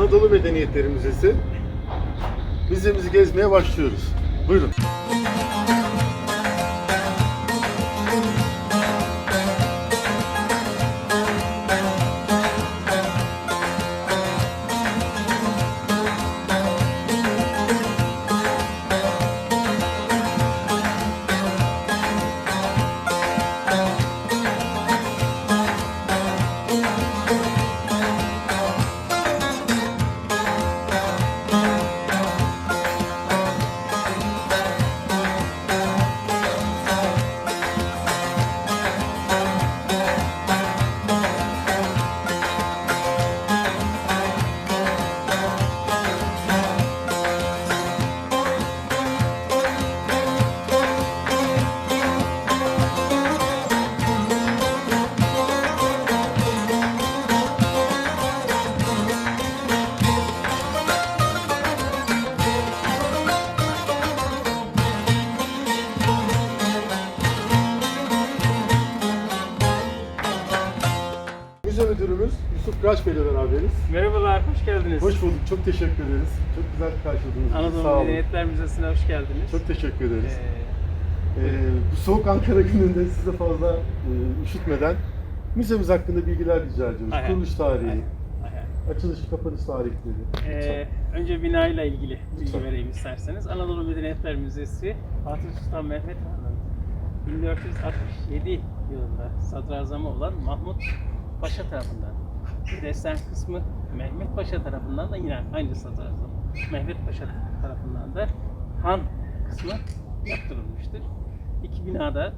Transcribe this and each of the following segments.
Anadolu Medeniyetleri Müzesi. Müzemizi gezmeye başlıyoruz. Buyurun. Karşıladınız. bizi. Sağ Anadolu olun. Medeniyetler Müzesi'ne hoş geldiniz. Çok teşekkür ederiz. Ee, Ee, bu soğuk Ankara gününde size fazla e, üşütmeden müzemiz hakkında bilgiler rica ediyoruz. Hay. Kuruluş tarihi, hay. açılış, kapanış tarihleri. Ee, önce binayla ilgili bilgi Lütfen. vereyim isterseniz. Anadolu Medeniyetler Müzesi, Fatih Sultan Mehmet Han'ın 1467 yılında sadrazamı olan Mahmut Paşa tarafından, destan kısmı Mehmet Paşa tarafından da yine aynı sadrazam Mehmet Paşa tarafından da Han kısmı yaptırılmıştır. İki binada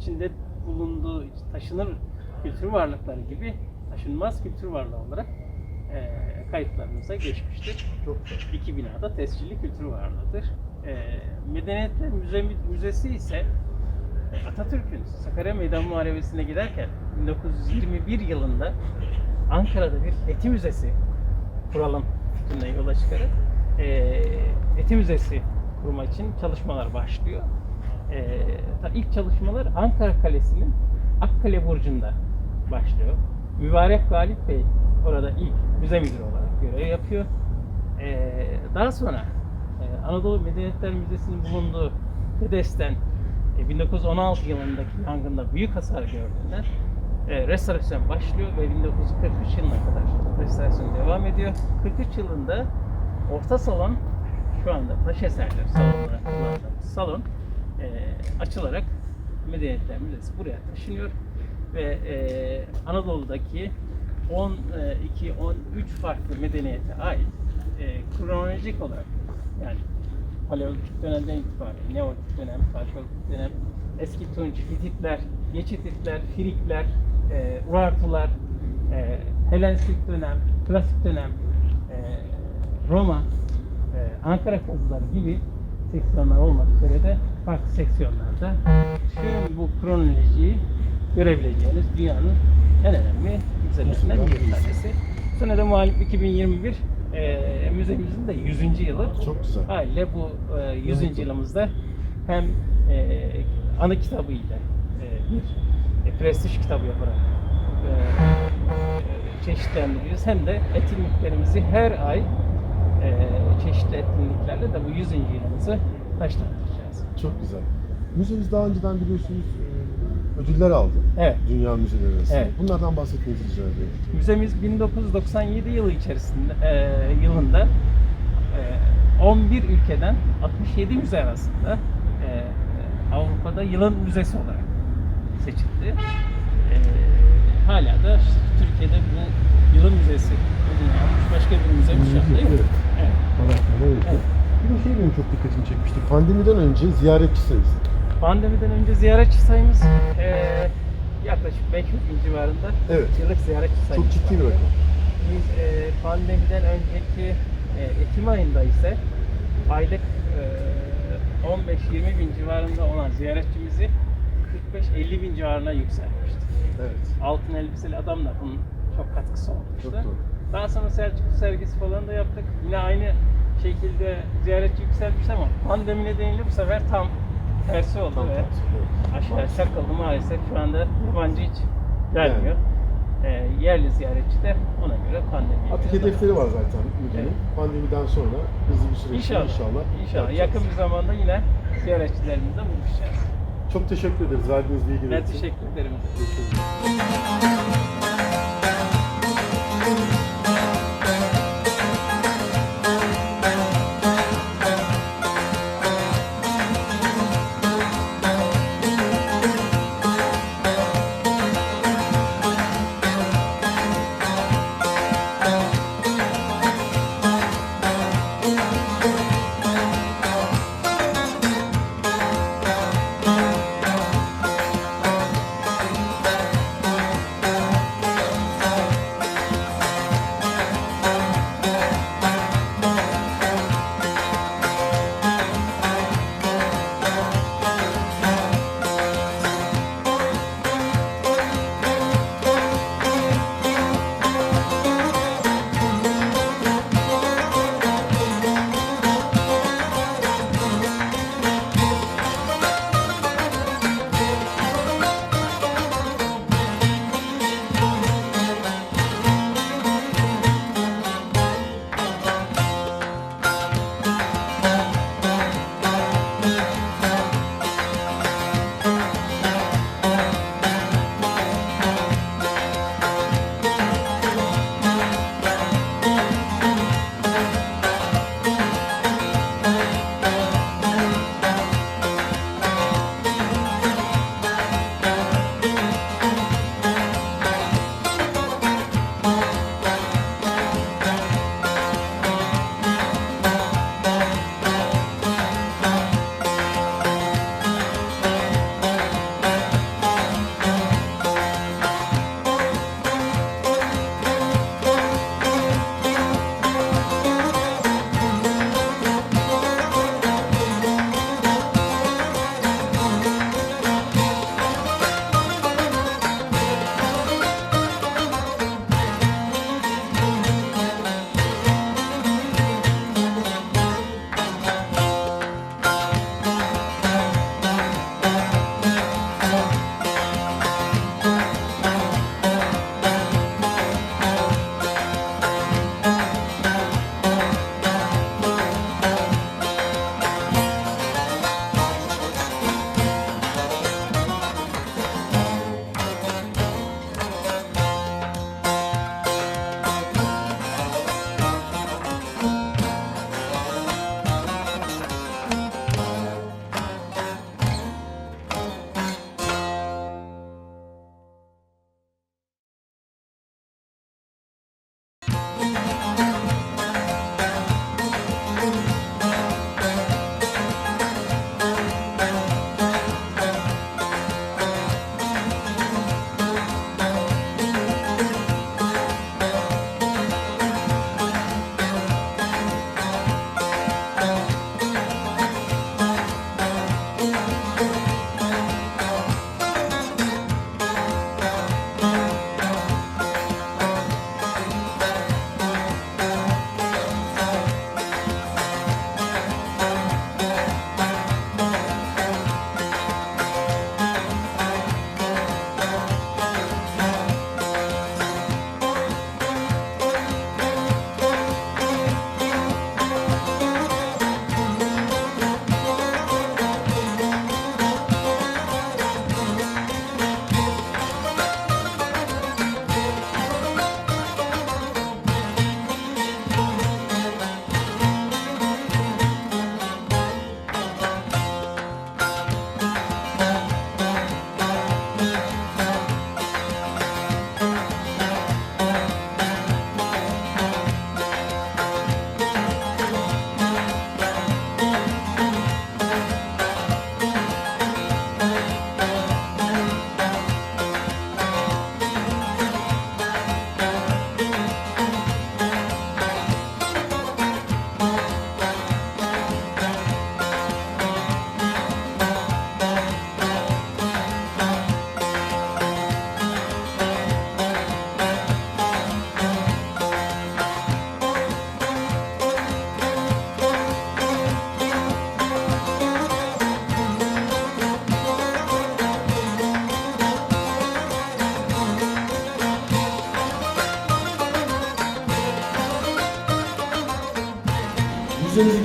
içinde bulunduğu taşınır kültür varlıkları gibi taşınmaz kültür varlığı olarak eee kayıtlarımıza geçmiştir. Çok. İki binada tescilli kültür varlığıdır. Eee Medeniyetler Müze, Müzesi ise e, Atatürk'ün Sakarya Meydan Muharebesi'ne giderken 1921 yılında Ankara'da bir eti müzesi kuralım fikrine yola çıkarak eee eti müzesi kurma için çalışmalar başlıyor. Ta ilk çalışmalar Ankara Kalesi'nin Akkale Burcu'nda başlıyor. Mübarek Galip Bey orada ilk müze müdürü olarak görev yapıyor. Eee daha sonra e, Anadolu Medeniyetler Müzesi'nin bulunduğu Bedesten e, 1916 yılındaki yangında büyük hasar gördüğünden e, restorasyon başlıyor ve 1943 yılına kadar restorasyon devam ediyor. 43 yılında orta salon şu anda taş eserler salon olarak kullandığımız salon e, açılarak Medeniyetler Müzesi buraya taşınıyor ve e, Anadolu'daki 12 13 farklı medeniyete ait e, kronolojik olarak yani Paleolitik dönemden itibaren Neolitik dönem, Arkeolitik dönem, Eski Tunç, Hititler, Geçititler, Frikler, e, Urartular, e, Helenistik dönem, Klasik dönem, e, Roma, e, Ankara kazıları gibi seksiyonlar olmak üzere de farklı seksiyonlarda tüm bu kronolojiyi görebileceğiniz dünyanın en önemli müzelerinden bir tanesi. Bu sene de muhalif 2021 e, müzemizin de 100. yılı. Çok güzel. Haliyle bu e, 100. yılımızda hem e, anı kitabıyla e, bir e, prestij kitabı yaparak e, e, çeşitlendiriyoruz. Hem de etkinliklerimizi her ay çeşitli etkinliklerle de bu 100. yılımızı taşlandıracağız. Çok güzel. Müzemiz daha önceden biliyorsunuz e, ödüller aldı. Evet. Dünya müzeleri arasında. Evet. Bunlardan bahsetmenizi rica ediyorum. Müzemiz 1997 yılı içerisinde e, yılında e, 11 ülkeden 67 müze arasında e, Avrupa'da yılın müzesi olarak seçildi. E, hala da işte Türkiye'de bu yılın müzesi ödülünü almış başka bir müzemiz şu anda yok. Evet. Evet. Bir de şey benim çok dikkatimi çekmişti. Pandemiden önce ziyaretçi sayısı. Pandemiden önce ziyaretçi sayımız e, yaklaşık 500 bin civarında Evet. yıllık ziyaretçi sayımız Çok ciddi bir rakam. Biz e, pandemiden önceki e, Ekim ayında ise aylık e, 15-20 bin civarında olan ziyaretçimizi 45-50 bin civarına yükseltmiştik. Evet. Altın elbiseli adam da bunun çok katkısı olmuştu. Çok doğru. Daha sonra Selçuklu sergisi falan da yaptık. Yine aynı şekilde ziyaretçi yükselmişti ama pandemi nedeniyle bu sefer tam tersi oldu Tam ve tersi, evet. aşağı çakıldı maalesef şu anda yabancı hiç gelmiyor. e, yerli ziyaretçi de ona göre pandemiye Artık hedefleri var zaten müdürün. Evet. Pandemiden sonra hızlı bir süreçte İnşallah. inşallah. İnşallah. yapacağız. Yakın bir zamanda yine ziyaretçilerimizle buluşacağız. Çok teşekkür ederiz verdiğiniz bilgiler Ben için. teşekkür ederim. Görüşürüz.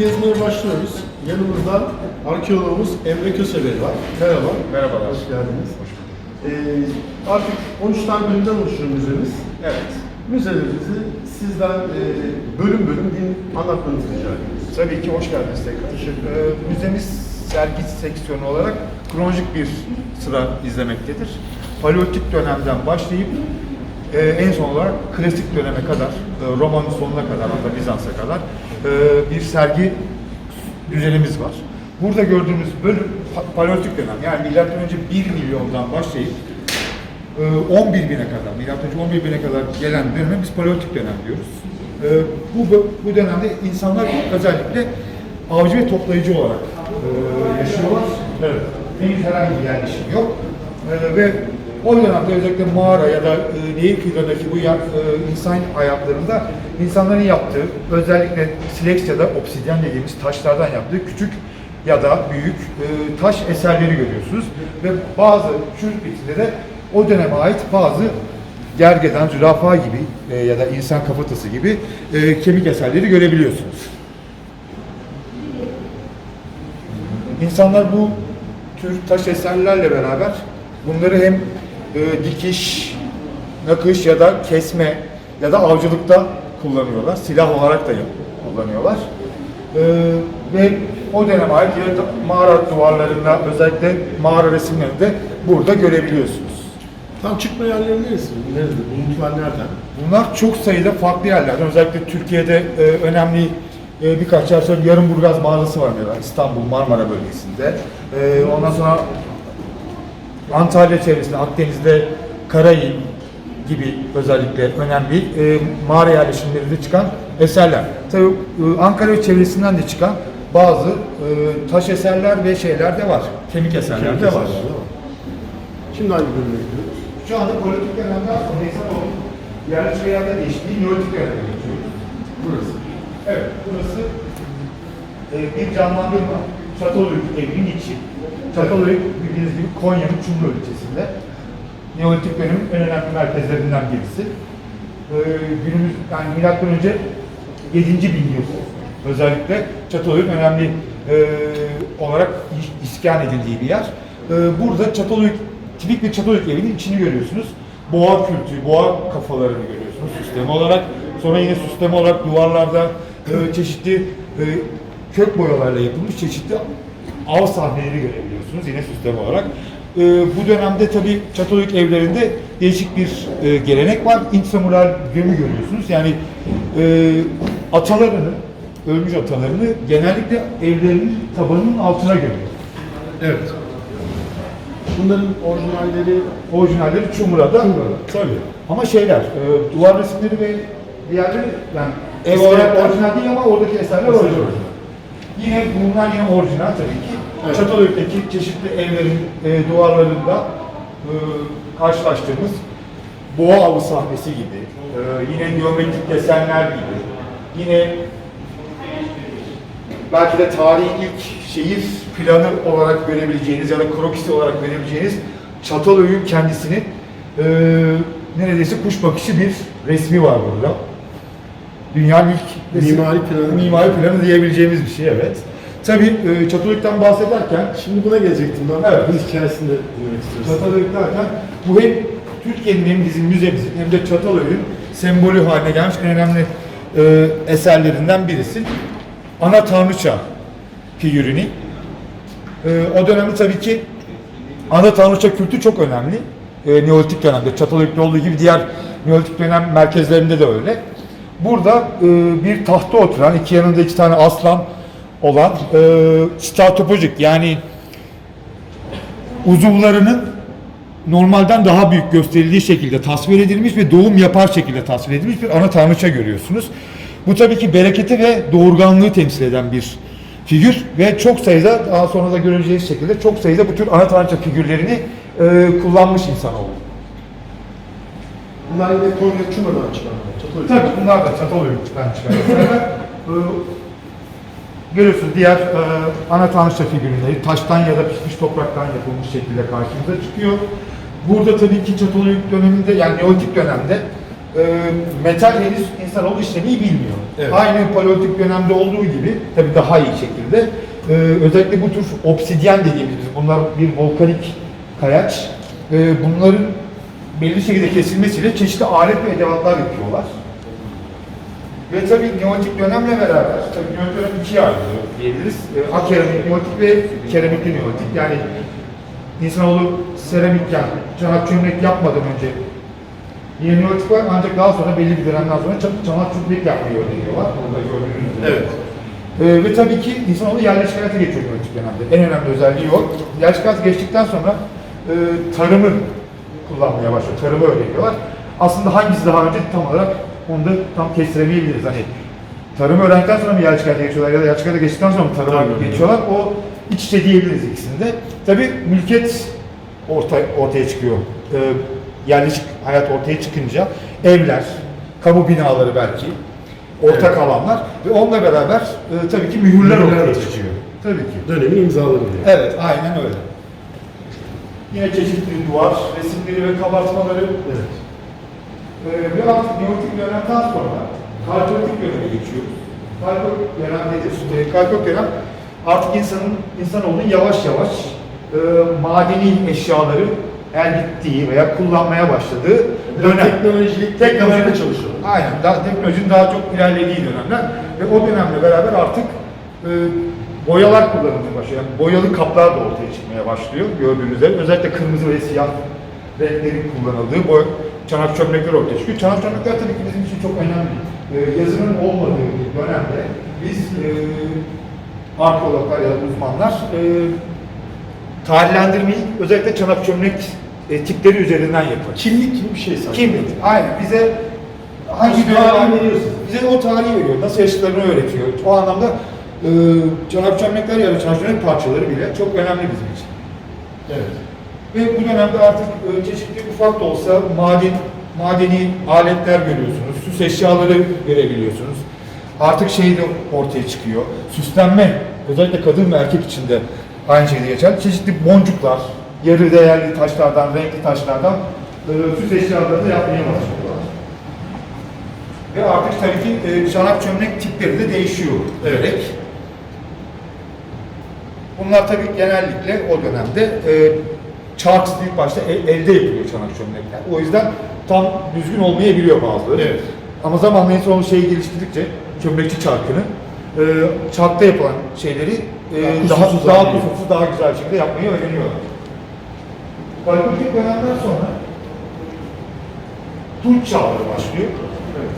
Gezmeye başlıyoruz. Yanımızda arkeologumuz Emre Kösever var. Merhaba. Merhabalar. Hoş geldiniz. Ee, artık 13 tane bölümden oluşuyor müzemiz. Evet. Müzelerimizi sizden e, bölüm bölüm din anlatmanızı rica ediyoruz. Tabii ki hoş geldiniz tekrar. Ee, müzemiz sergi seksiyonu olarak kronolojik bir sıra izlemektedir. Paleolitik dönemden başlayıp e, en son olarak klasik döneme kadar, e, Roma'nın sonuna kadar, hatta Bizans'a kadar bir sergi düzenimiz var. Burada gördüğümüz bölüm pa- Paleolitik dönem yani milattan önce 1 milyondan başlayıp e, 11 bine kadar, milattan önce 11 bine kadar gelen döneme biz Paleolitik dönem diyoruz. E, Bu, bu- dönemde insanlar özellikle avcı ve toplayıcı olarak e, yaşıyorlar. Evet. Henüz herhangi bir yerleşim yok. E, ve o dönemde özellikle mağara ya da e, nehir kıyılarındaki bu ya- e, insan hayatlarında insanların yaptığı özellikle silex ya da obsidyen dediğimiz taşlardan yaptığı küçük ya da büyük e, taş eserleri görüyorsunuz. Ve bazı çürük bitinde de o döneme ait bazı gergedan, zürafa gibi e, ya da insan kafatası gibi e, kemik eserleri görebiliyorsunuz. İnsanlar bu tür taş eserlerle beraber bunları hem e, dikiş, nakış ya da kesme ya da avcılıkta kullanıyorlar. Silah olarak da kullanıyorlar. E, ve o döneme ait mağara duvarlarında özellikle mağara resimlerinde burada görebiliyorsunuz. Tam çıkma yerleri neresi? Nerede? Buluntular nereden? Bunlar çok sayıda farklı yerlerden. Özellikle Türkiye'de e, önemli e, birkaç yer söyleyeyim. Yarımburgaz mağarası var mesela İstanbul Marmara bölgesinde. E, ondan sonra Antalya çevresinde, Akdeniz'de Karayip gibi özellikle önemli e, mağara yerleşimlerinde çıkan eserler. Tabii e, Ankara ve çevresinden de çıkan bazı e, taş eserler ve şeyler de var. Kemik eserler de var. Şimdi hangi bölüme gidiyoruz? Şu anda politik dönemde aslında İstanbul'un yerleşik hayata değiştiği Neolitik döneme geçiyoruz. Burası. Evet, burası e, bir canlandırma. Çatalhöyük evinin içi. Çatalhöyük bildiğiniz gibi Konya'nın Çumlu ilçesinde. Neolitik dönemin en önemli merkezlerinden birisi. E, günümüz, yani milattan önce 7. bin yıl özellikle Çatalhöyük önemli e, olarak is- iskan edildiği bir yer. E, burada Çatalhöyük, tipik bir Çatalhöyük evinin içini görüyorsunuz. Boğa kültü, boğa kafalarını görüyorsunuz sistem olarak. Sonra yine sistem olarak duvarlarda e, çeşitli e, kök boyalarla yapılmış çeşitli av sahneleri görebiliyorsunuz yine sistem olarak. E, bu dönemde tabi Çatalhöyük evlerinde değişik bir e, gelenek var. Intramural gömü görüyorsunuz. Yani e, atalarını, ölmüş atalarını genellikle evlerinin tabanının altına gömüyor. Evet. Bunların orijinalleri Orijinalleri Çumra'da. Çumra'da. Tabii. Ama şeyler, e, duvar resimleri ve diğerleri yani ev olarak orijinal değil ama oradaki Eserler orijinal. Yine bunlar yine orijinal tabii ki. Evet. Çatalhöyük'teki çeşitli evlerin e, duvarlarında e, karşılaştığımız boğa avı sahnesi gibi, e, yine geometrik desenler gibi, yine belki de tarihin ilk şehir planı olarak görebileceğiniz ya da krokisi olarak görebileceğiniz Çatalhöyük'ün kendisinin e, neredeyse kuş bakışı bir resmi var burada. Dünyanın ilk resim- Mimari planı. mimari planı diyebileceğimiz bir şey evet. Tabii e, Çatalhöyük'ten bahsederken Şimdi buna gelecektim ben. Evet. Bu hikayesini de dinlemek. Çatalhöyük derken bu hem Türkiye'nin hem bizim müzemizin hem de Çatalhöyük'ün sembolü haline gelmiş en önemli e, eserlerinden birisi. Ana Tanrıça figürünü. E, o dönemde tabii ki ana tanrıça kültü çok önemli. E, Neolitik dönemde, Çatalhöyük'te olduğu gibi diğer Neolitik dönem merkezlerinde de öyle. Burada e, bir tahta oturan, iki yanında iki tane aslan olan e, statopojik yani uzuvlarının normalden daha büyük gösterildiği şekilde tasvir edilmiş ve doğum yapar şekilde tasvir edilmiş bir ana tanrıça görüyorsunuz. Bu tabii ki bereketi ve doğurganlığı temsil eden bir figür ve çok sayıda daha sonra da göreceğiz şekilde çok sayıda bu tür ana tanrıça figürlerini e, kullanmış insanoğlu. Bunlar yine Konya Çumra'dan çıkanlar. Çatalhöyük. Tabii bunlar da Çatalhöyük'ten çıkan eserler. Ee, Görüyorsunuz diğer e, ana tanrıça figürleri taştan ya da pişmiş topraktan yapılmış şekilde karşımıza çıkıyor. Burada tabii ki Çatalhöyük döneminde yani Neolitik dönemde e, metal henüz insanoğlu işlemeyi bilmiyor. Evet. Aynı paleolitik dönemde olduğu gibi tabii daha iyi şekilde e, özellikle bu tür obsidyen dediğimiz bunlar bir volkanik kayaç. E, bunların belli şekilde kesilmesiyle çeşitli alet ve edevatlar yapıyorlar. Ve tabii Neolitik dönemle beraber, tabii Neolitik dönem ikiye ayrılıyor diyebiliriz. E, akeramik Neolitik ve keramikli Neolitik. Yani insanoğlu seramikken, çanak çömlek yapmadan önce yeni Neolitik var ancak daha sonra belli bir dönemden sonra çanak, çömlek yapmayı öğreniyorlar. Burada gördüğünüz gibi. Evet. E, ve tabii ki insanoğlu yerleşik hayata geçiyor Neolitik dönemde. En önemli özelliği o. Yerleşik hayata geçtikten sonra e, tarımı kullanmaya başlıyor. Tarımı öğreniyorlar. Aslında hangisi daha önce tam olarak onu da tam kestiremeyebiliriz. Hani tarımı öğrendikten sonra mı hayata geçiyorlar ya da hayata geçtikten sonra mı tarıma Aynen. geçiyorlar? O iç içe diyebiliriz ikisinde. Tabii mülkiyet orta, ortaya çıkıyor. Ee, yerleşik hayat ortaya çıkınca evler, kamu binaları belki, ortak Evet. alanlar ve onunla beraber e, tabii ki mühürler Mühürler ortaya çıkıyor. Tabii ki. Dönemin imzaları diyor. Evet, aynen öyle. Yine çeşitli duvar, resimleri ve kabartmaları Evet. ee, ve artık Neolitik dönemden sonra Kalkolitik döneme geçiyoruz. Kalkolitik dönem nedir? Ee, Kalkolitik dönem artık insanın, insanoğlunun yavaş yavaş e, madeni eşyaları elde ettiği veya kullanmaya başladığı dönem. Teknolojik, teknolojide çalışıyor. Aynen. Daha, teknolojinin daha çok ilerlediği dönemler ve o dönemle beraber artık e, boyalar kullanılmaya başlıyor. Yani boyalı kaplar da ortaya çıkmaya başlıyor gördüğünüz üzere. Özellikle kırmızı ve siyah renklerin kullanıldığı boy, çanak çömlekler ortaya çıkıyor. Çanak çömlekler tabii ki bizim için çok önemli. E, yazının olmadığı bir dönemde biz e, arkeologlar ya da uzmanlar e, tarihlendirmeyi özellikle çanak çömlek e, tipleri üzerinden yapar. Kimlik gibi bir şey sanki. Kimlik. Aynen. Bize hangi dönem tarihi veriyorsun. Bize o tarihi veriyor. Nasıl yaşadıklarını öğretiyor. O anlamda e, çanak çömlekler ya da çömlek parçaları bile çok önemli bizim için. Evet. Ve bu dönemde artık e, çeşitli ufak da olsa maden, madeni aletler görüyorsunuz. Süs eşyaları görebiliyorsunuz. Artık şey de ortaya çıkıyor. Süslenme, özellikle kadın ve erkek için de aynı şekilde geçer. Çeşitli boncuklar, yarı değerli taşlardan, renkli taşlardan e, süs eşyaları da yapmaya başlıyorlar. Ve artık tabii ki e, çanak çömlek tipleri de değişiyor. Evet. Bunlar tabii genellikle o dönemde e, çarks ilk başta el- elde yapılıyor çanak çömlekler. O yüzden tam düzgün olmayabiliyor bazıları. Evet. Ama zamanla en son şeyi geliştirdikçe çömlekçi çarkını e, çarkta yapılan şeyleri e, Daha daha kusursuz daha geliyor. kusursuz, daha güzel şekilde yapmayı öğreniyorlar. Kalkolitik dönemden sonra Tunç çağları başlıyor. Evet.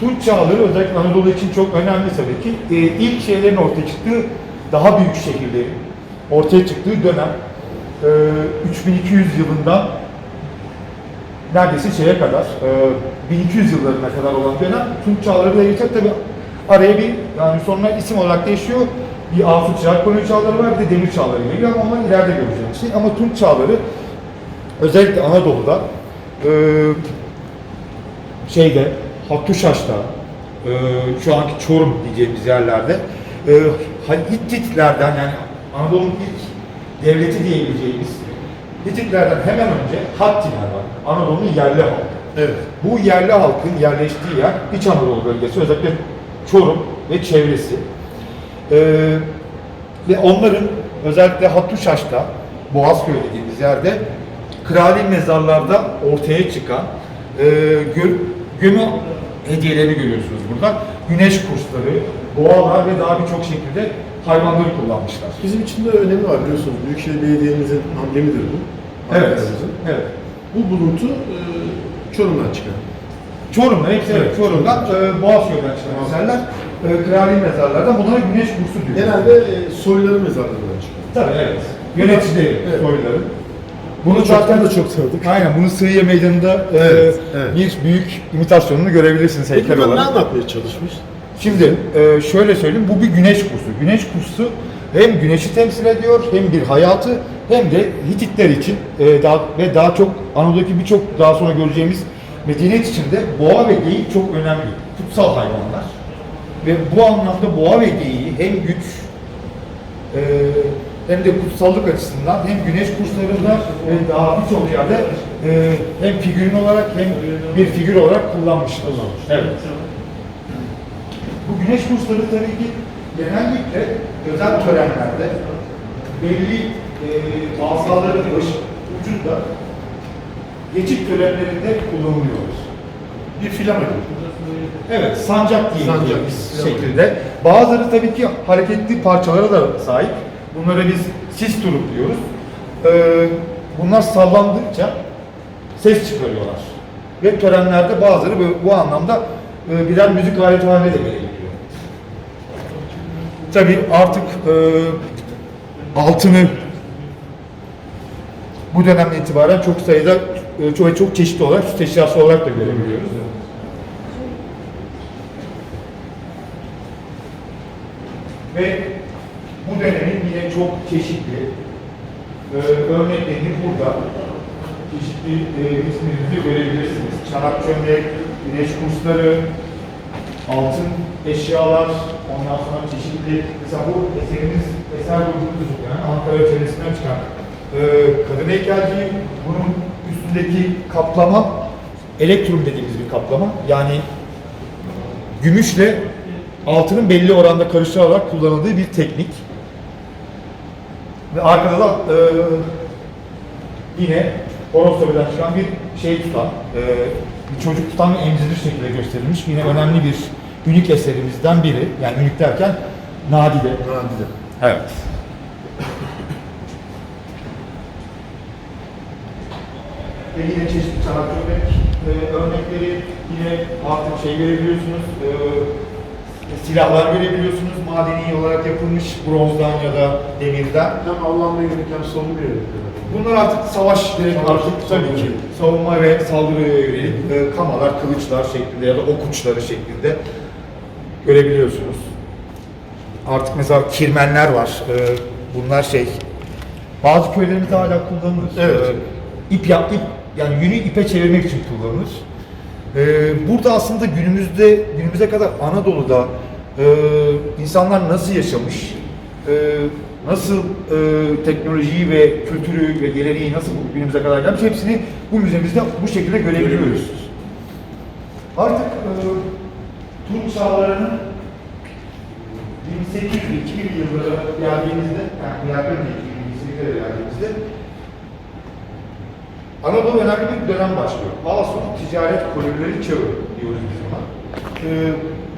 Tunç çağları özellikle Anadolu için çok önemli tabii ki. Ee, ilk şeylerin ortaya çıktığı, daha büyük şehirlerin ortaya çıktığı dönem e, 3200 yılından neredeyse şeye kadar, e, 1200 yıllarına kadar olan dönem Tunç çağları da geçer tabii araya bir yani sonra isim olarak değişiyor. Bir Asur çağı, koloni çağları var, bir de demir çağları geliyor ama onları ileride göreceğiz. Şey. Ama Tunç çağları özellikle Anadolu'da e, şeyde Hattuşaş'ta e, şu anki Çorum diyeceğimiz yerlerde e, Hittitlerden yani Anadolu'nun ilk devleti diyebileceğimiz Hititlerden hemen önce Hattiler var. Anadolu'nun yerli halkı. Evet. Bu yerli halkın yerleştiği yer İç Anadolu bölgesi özellikle Çorum ve çevresi. Ee, ve onların özellikle Hattuşaş'ta Boğazköy dediğimiz yerde krali mezarlarda ortaya çıkan e, gö, gömü hediyelerini görüyorsunuz burada. Güneş kursları, boğalar ve daha birçok şekilde hayvanları kullanmışlar. Bizim için de önemi var biliyorsunuz. Büyükşehir Belediye'mizin amblemidir bu. Evet, evet. Bu buluntu e, Çorum'dan çıkan. Çorum'da hepsi evet, Evet. Çorum'dan e, Boğazköy'den çıkan eserler. E, krali mezarlardan bunlara güneş kursu diyor. Genelde e, soyların mezarlarından çıkan. Tabii evet. Yöneticileri, Evet. soyları. Bunu zaten da çok tanıdık. Aynen bunu Sığıya Meydanı'nda e, Evet, evet. bir büyük imitasyonunu görebilirsiniz Peki heykel ne olarak. anlatmaya çalışmış? Şimdi e, şöyle söyleyeyim bu bir güneş kursu. Güneş kursu hem güneşi temsil ediyor hem bir hayatı hem de Hititler için e, daha, ve daha çok Anadolu'daki birçok daha sonra göreceğimiz medeniyet içinde boğa ve geyik çok önemli. Kutsal hayvanlar. Ve bu anlamda boğa ve geyiği hem güç e, hem de kutsallık açısından hem güneş kurslarında ve daha birçok yerde e, hem figürün olarak hem bir figür olarak kullanmışlar. Evet. Bu güneş kursları tabii ki genellikle özel törenlerde belli e, asaların baş, ucunda geçit törenlerinde kullanılıyor. Bir filama Evet, sancak diye Sancak, bir silahı. şekilde. Bazıları tabii ki hareketli parçalara da sahip. Bunlara biz sis turup diyoruz. Ee, bunlar sallandıkça ses çıkarıyorlar. Ve törenlerde bazıları böyle, bu anlamda e, birer müzik aleti haline de gelebiliyor. Tabii artık e, altını bu dönemden itibaren çok sayıda e, çok çok çeşitli olarak süs eşyası olarak da görebiliyoruz. Ve bu dönemin yine çok çeşitli e, örneklerini burada çeşitli e, resimlerinizi görebilirsiniz. Çanak çömlek, güneş kursları, altın eşyalar, ondan sonra çeşitli, mesela bu eserimiz, eser grubumuz yani Ankara çevresinden çıkan e, kadın heykelciği, bunun üstündeki kaplama, elektrum dediğimiz bir kaplama. Yani gümüşle altının belli oranda karıştırılarak kullanıldığı bir teknik. Ve arkada da e, yine Horosova'dan çıkan bir şey tutan, e, bir çocuk tutan ve emzirir şekilde gösterilmiş. Yine önemli bir ünik eserimizden biri. Yani ünik derken nadide. Nadide. Evet. Ve yine çeşitli örnek e, örnekleri yine artık şey görebiliyorsunuz. E, silahlar görebiliyorsunuz. Madeni olarak yapılmış bronzdan ya da demirden. Hem yönelik hem savunma yönelik. Bunlar artık savaş direkt Savaş, artık tabii savunma. ki savunma ve saldırıya yönelik e, kamalar, kılıçlar şeklinde ya da ok uçları şeklinde görebiliyorsunuz. Artık mesela kirmenler var. E, bunlar şey bazı köylerimizde hala kullanılır. Evet. E, ip yap, ip yani yünü ipe çevirmek için kullanılır. E, burada aslında günümüzde günümüze kadar Anadolu'da e, insanlar nasıl yaşamış, e, nasıl e, teknolojiyi ve kültürü ve geleneği nasıl günümüze kadar gelmiş hepsini bu müzemizde bu şekilde görebiliyoruz. Artık Tunç çağlarının 1800-2000 yıllara geldiğimizde, yani yakın 2000'lere geldiğimizde Anadolu önemli bir dönem başlıyor. Asur ticaret kolonileri çağı diyoruz biz ona. Ee,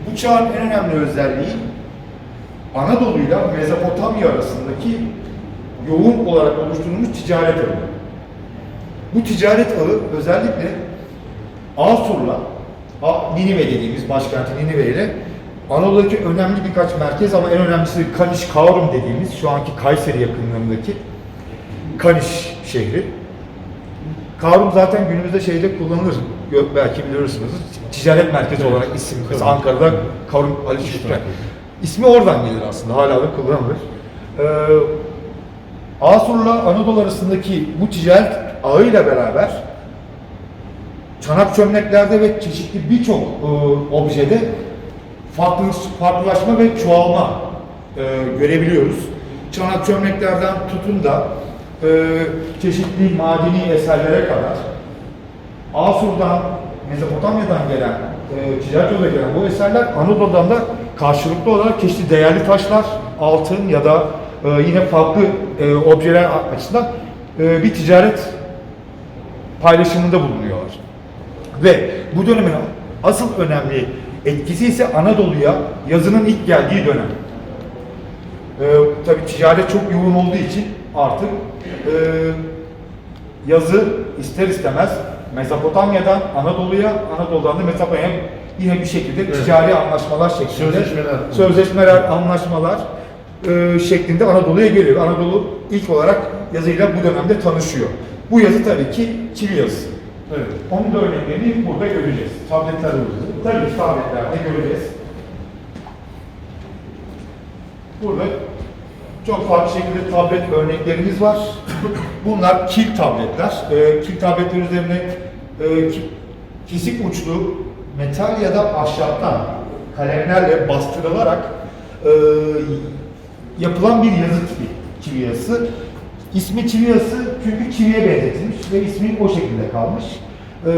bu çağın en önemli özelliği Anadolu ile Mezopotamya arasındaki yoğun olarak oluşturulmuş ticaret ağı. Bu ticaret ağı özellikle Asur'la, Ninive dediğimiz başkenti Ninive ile Anadolu'daki önemli birkaç merkez ama en önemlisi Kaniş Kavrum dediğimiz şu anki Kayseri yakınlarındaki Kaniş şehri. Kavrum zaten günümüzde şeyde kullanılır. Belki biliyorsunuz. Ticaret merkezi olarak isim. Mesela Ankara'da Kavrum Ali Şükrü. İsmi oradan gelir aslında. Hala da kullanılır. Ee, Asur'la Anadolu arasındaki bu ticaret ağıyla beraber çanak çömleklerde ve çeşitli birçok e, objede farklı, farklılaşma ve çoğalma e, görebiliyoruz. Çanak çömleklerden tutun da e, çeşitli madeni eserlere kadar Asur'dan, Mezopotamya'dan gelen, e, ticaret gelen bu eserler Anadolu'dan da karşılıklı olarak çeşitli değerli taşlar, altın ya da e, yine farklı e, objeler açısından e, bir ticaret paylaşımında bulunuyorlar. Ve bu dönemin asıl önemli etkisi ise Anadolu'ya yazının ilk geldiği dönem. Ee, tabii ticaret çok yoğun olduğu için artık e, yazı ister istemez Mezopotamya'dan Anadolu'ya, Anadolu'dan da Mezopotamya'ya yine bir şekilde Evet. ticari anlaşmalar şeklinde Sözleşmeler. sözleşmeler, anlaşmalar e, şeklinde Anadolu'ya geliyor. Anadolu ilk olarak yazıyla bu dönemde tanışıyor. Bu yazı tabii ki Çivi yazısı. Evet. Onun da örneklerini burada göreceğiz. Tabletler olacak. Tabii tabletlerde göreceğiz. Burada çok farklı şekilde tablet örneklerimiz var. Bunlar kil tabletler. Ee, kil tabletler üzerine e, kesik uçlu metal ya da ahşaptan kalemlerle bastırılarak e, yapılan bir yazı tipi çivi yazısı. İsmi çivi yazısı çünkü çiviye benzetilmiş ve ismi o şekilde kalmış. Ee,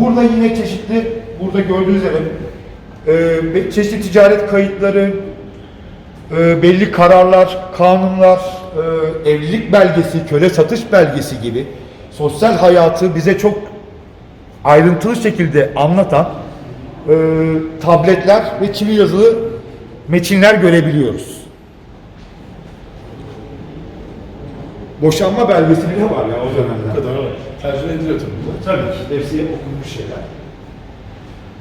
burada yine çeşitli, burada gördüğünüz gibi e, çeşitli ticaret kayıtları, e, belli kararlar, kanunlar, e, evlilik belgesi, köle satış belgesi gibi sosyal hayatı bize çok ayrıntılı şekilde anlatan e, tabletler ve çivi yazılı metinler görebiliyoruz. Boşanma belgesi bile var ya o Bu dönemler. kadar var. Tercüme ediliyor tabii. bu. Tabii ki hepsi okunmuş şeyler.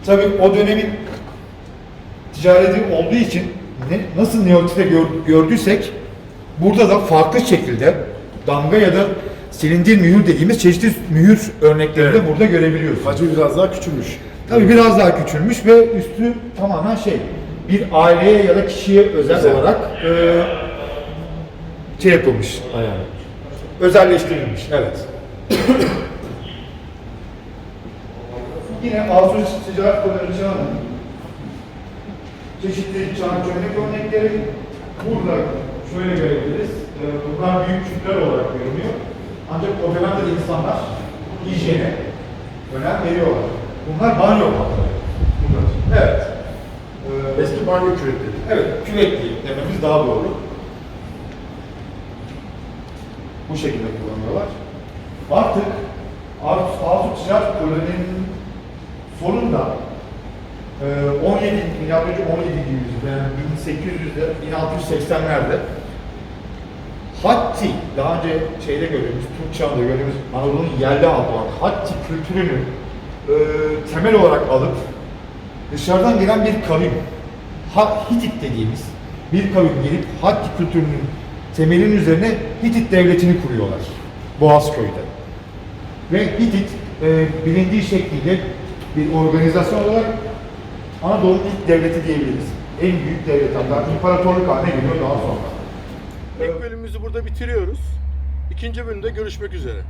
Tabii o dönemin ticareti olduğu için ne, nasıl Neolit'te gör, gördüysek burada da farklı şekilde damga ya da silindir mühür dediğimiz çeşitli mühür örneklerini de Evet. burada görebiliyoruz. Hacmi biraz daha küçülmüş. Tabii biraz daha küçülmüş ve üstü tamamen şey bir aileye ya da kişiye özel, Özel. olarak e, şey yapılmış, Aynen. Özelleştirilmiş. Evet. Yine Ağustos Ticaret Çağı'nın çeşitli çömlek örnekleri burada şöyle görebiliriz. Ee, Bunlar büyük küpler olarak görünüyor. Ancak o dönemde de insanlar hijyene önem veriyorlar. Bunlar banyo kapları. Evet. Ee, Eski banyo küvetleri. Evet, küvetli dememiz daha doğru. Bu şekilde kullanıyorlar. Artık Artus Ticaret Koloni'nin sonunda e, 17, milattan önce 17. yüzyılda yani 1800'de 1680'lerde Hatti, daha önce şeyde gördüğümüz, Türk çağında gördüğümüz Anadolu'nun yerli halkı olan Hatti kültürünü e, temel olarak alıp dışarıdan gelen bir kavim, Hitit dediğimiz bir kavim gelip Hatti kültürünün temelinin üzerine Hitit devletini kuruyorlar Boğazköy'de. Ve Hitit e, bilindiği şekliyle bir organizasyon olarak Anadolu'nun ilk devleti diyebiliriz. En büyük devlet hatta imparatorluk haline geliyor daha sonra. İlk bölümümüzü burada bitiriyoruz. İkinci bölümde görüşmek üzere.